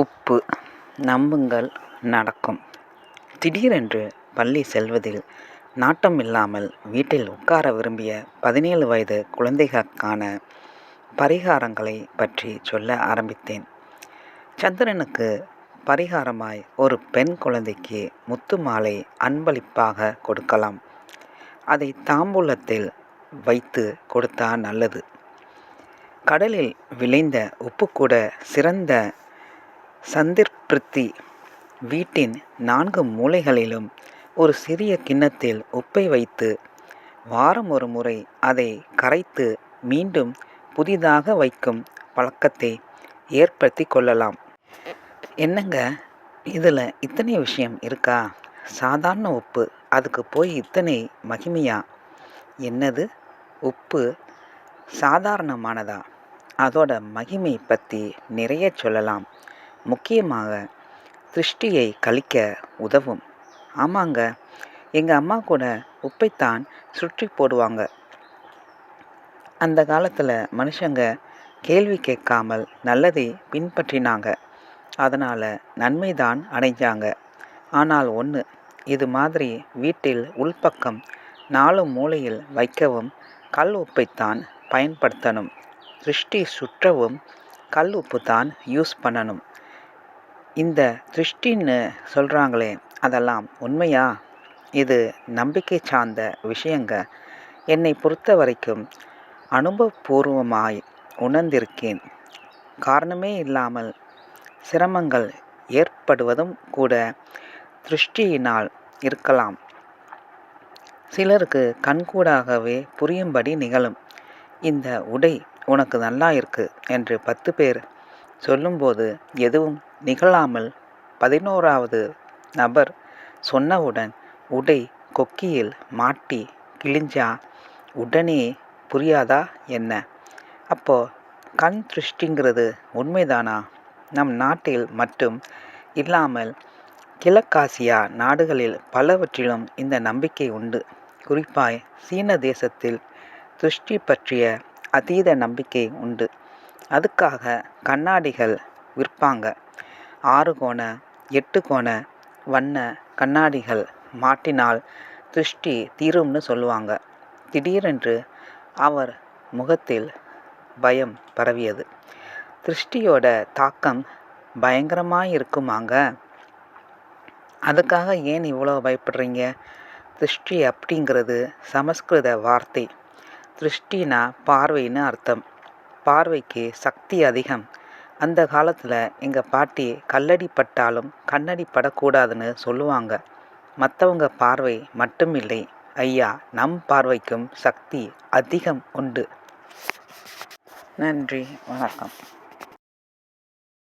உப்பு நம்புங்கள் நடக்கும். திடீரென்று பள்ளி செல்வதில் நாட்டம் இல்லாமல் வீட்டில் உட்கார விரும்பிய பதினேழு வயது குழந்தைகளுக்கான பரிகாரங்களை பற்றி சொல்ல ஆரம்பித்தேன். சந்திரனுக்கு பரிகாரமாய் ஒரு பெண் குழந்தைக்கு முத்து மாலை அன்பளிப்பாக கொடுக்கலாம். அதை தாம்பூலத்தில் வைத்து கொடுத்தா நல்லது. கடலில் விளைந்த உப்பு கூட சிறந்த சந்திர்பிருத்தி. வீட்டின் நான்கு மூலைகளிலும் ஒரு சிறிய கிண்ணத்தில் உப்பை வைத்து வாரம் ஒரு முறை அதை கரைத்து மீண்டும் புதிதாக வைக்கும் பழக்கத்தை ஏற்படுத்தி கொள்ளலாம். என்னங்க? இதில் இத்தனை விஷயம் இருக்கா? சாதாரண உப்பு அதுக்கு போய் இத்தனை மகிமையா? என்னது? உப்பு சாதாரணமானதா? அதோட மகிமை பற்றி நிறைய சொல்லலாம். முக்கியமாக திருஷ்டியை கழிக்க உதவும். ஆமாங்க எங்கள் அம்மா கூட உப்பைத்தான் சுற்றி போடுவாங்க. அந்த காலத்தில் மனுஷங்க கேள்வி கேட்காமல் நல்லதை பின்பற்றினாங்க. அதனால் நன்மைதான் அடைஞ்சாங்க. ஆனால் ஒன்று இது மாதிரி வீட்டில் உள்பக்கம் நாலு மூலையில் வைக்கவும் கல் உப்பைத்தான் பயன்படுத்தணும். திருஷ்டி சுற்றவும் கல் உப்பு தான் யூஸ் பண்ணணும். இந்த திருஷ்டின்னு சொல்கிறாங்களே அதெல்லாம் உண்மையா? இது நம்பிக்கை சார்ந்த விஷயங்க. என்னை பொறுத்த வரைக்கும் அனுபவபூர்வமாய் உணர்ந்திருக்கேன். காரணமே இல்லாமல் சிரமங்கள் ஏற்படுவதும் கூட திருஷ்டியினால் இருக்கலாம். சிலருக்கு கண்கூடாகவே புரியும்படி நிகழும். இந்த உடை உனக்கு நல்லா இருக்கு என்று பத்து பேர் சொல்லும்போது எதுவும் நிகழாமல் பதினோராவது நபர் சொன்னவுடன் உடை கொக்கியில் மாட்டி கிழிஞ்சா உடனே புரியாதா என்ன? அப்போ கண் திருஷ்டிங்கிறது உண்மைதானா? நம் நாட்டில் மட்டும் இல்லாமல் கிழக்காசியா நாடுகளில் பலவற்றிலும் இந்த நம்பிக்கை உண்டு. குறிப்பாய் சீன தேசத்தில் திருஷ்டி பற்றிய அதீத நம்பிக்கை உண்டு. அதுக்காக கண்ணாடிகள் விற்பாங்க. ஆறு கோண எட்டு கோண வண்ண கண்ணாடிகள் மாட்டினால் திருஷ்டி தீரும்னு சொல்லுவாங்க. திடீரென்று அவர் முகத்தில் பயம் பரவியது. திருஷ்டியோட தாக்கம் பயங்கரமாக இருக்குமாங்க அதுக்காக ஏன் இவ்வளோ பயப்படுறீங்க? திருஷ்டி அப்படிங்கிறது சமஸ்கிருத வார்த்தை. திருஷ்டினா பார்வைன்னு அர்த்தம். பார்வைக்கு சக்தி அதிகம். அந்த காலத்தில் எங்கள் பாட்டி கல்லடி பட்டாலும் கண்ணடி படக்கூடாதுன்னு சொல்லுவாங்க. மற்றவங்க பார்வை மட்டும் இல்லை. ஐயா நம் பார்வைக்கும் சக்தி அதிகம் உண்டு. நன்றி. வணக்கம்.